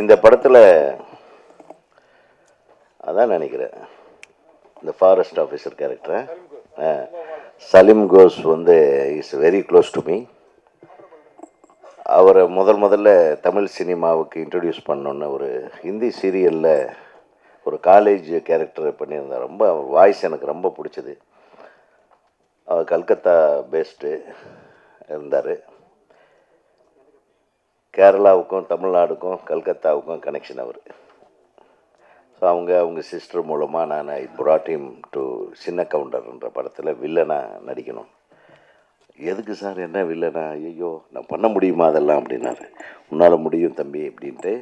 இந்த படத்தில் அதான் நினைக்கிறேன். இந்த forest officer character Saleem Ghouse வந்து is very close to me அவரை முதல் முதல்ல தமிழ் சினிமாவுக்கு இன்ட்ரடியூஸ் பண்ணோன்னு ஒரு ஹிந்தி சீரியலில் ஒரு காலேஜ் கேரக்டர் பண்ணியிருந்தார். ரொம்ப வாய்ஸ் எனக்கு ரொம்ப பிடிச்சது. அவர் கல்கத்தா பேஸ்டு இருந்தார். கேரளாவுக்கும் தமிழ்நாடுக்கும் கல்கத்தாவுக்கும் கனெக்ஷன் அவர். ஸோ அவங்க அவங்க சிஸ்டர் மூலமாக நான் ஐ brought டு சின்ன கவுண்டர்ன்ற படத்தில் வில்லனாக நடிக்கணும். எதுக்கு சார் என்ன வில்லனா ஐயோ நான் பண்ண முடியுமா அதெல்லாம் அப்படின்னாரு. உன்னால் முடியும் தம்பி அப்படின்ட்டு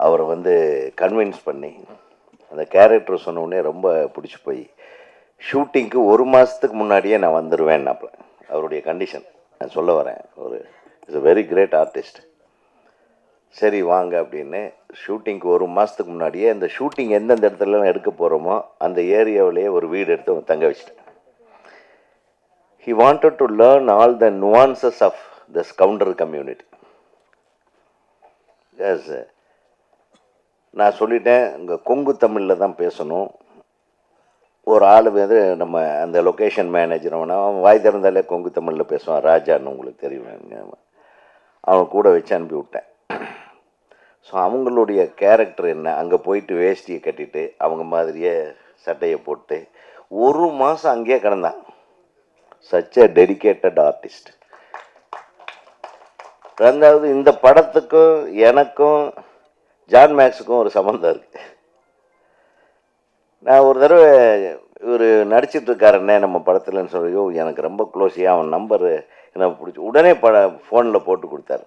அவரை வந்து கன்வின்ஸ் பண்ணி அந்த கேரக்டர் சொன்னோடனே ரொம்ப பிடிச்சி போய் ஷூட்டிங்க்கு ஒரு மாதத்துக்கு முன்னாடியே நான் வந்துடுவேன்னாப்புல அவருடைய கண்டிஷன் நான் சொல்ல வரேன். ஒரு is a very great artist சரி வாங்க அப்படின்னு ஷூட்டிங்க்கு ஒரு மாதத்துக்கு முன்னாடியே அந்த ஷூட்டிங் எந்தெந்த இடத்துலலாம் எடுக்க போகிறோமோ அந்த ஏரியாவிலேயே ஒரு வீடு எடுத்து அவன் தங்க வச்சிட்டேன் he wanted to learn all the nuances of the Gounder community yes நான் சொல்லிட்டேன் இங்கே கொங்கு தமிழில் தான் பேசணும். ஒரு ஆள் வந்து நம்ம அந்த லொக்கேஷன் மேனேஜர் அவன் அவன் வாய் திறந்தாலே கொங்கு தமிழில் பேசுவான். ராஜான்னு உங்களுக்கு தெரியும். அவன் கூட வச்சு அனுப்பி விட்டேன். ஸோ அவங்களுடைய கேரக்டர் என்ன? அங்கே போயிட்டு வேஷ்டியை கட்டிட்டு அவங்க மாதிரியே சட்டையை போட்டு ஒரு மாதம் அங்கேயே கிடந்தான். சச் அ டெடிகேட்டட் ஆர்டிஸ்ட் ரெண்டாவது இந்த படத்துக்கும் எனக்கும் ஜான் மேக்ஸுக்கும் ஒரு சம்மந்தம் இருக்கு. நான் ஒரு தடவை இவர் நடிச்சிட்ருக்காருண்ணே நம்ம படத்தில்னு சொல்லியோ எனக்கு ரொம்ப க்ளோஸியாக அவன் நம்பரு எனக்கு பிடிச்சி உடனே பட ஃபோனில் போட்டு கொடுத்தாரு.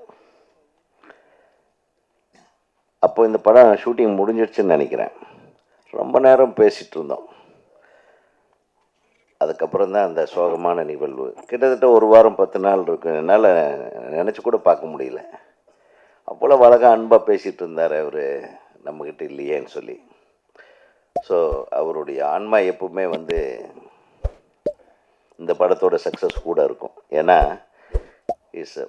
அப்போ இந்த படம் ஷூட்டிங் முடிஞ்சிடுச்சுன்னு நினைக்கிறேன். ரொம்ப நேரம் பேசிகிட்டு இருந்தோம். அதுக்கப்புறம் தான் அந்த சோகமான நிகழ்வு. கிட்டத்தட்ட ஒரு வாரம் பத்து நாள் இருக்கு என்னால் நினச்சி கூட பார்க்க முடியல. அப்போல்லாம் வழக்க அன்பாக பேசிகிட்டு இருந்தார் அவர். நம்மக்கிட்ட இல்லையேன்னு சொல்லி. ஸோ அவருடைய ஆன்மா எப்பவுமே வந்து இந்த படத்தோட சக்ஸஸ் கூட இருக்கும். ஏன்னா இஸ்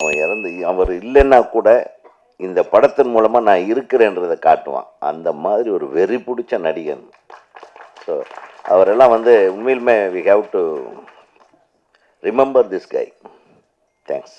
அவன் இறந்து அவர் இல்லைன்னா கூட இந்த படத்தின் மூலமாக நான் இருக்கிறேன்றதை காட்டுவான். அந்த மாதிரி ஒரு வெறி பிடிச்ச நடிகன். ஸோ அவரெல்லாம் வந்து உண்மையிலுமே we have to remember this guy thanks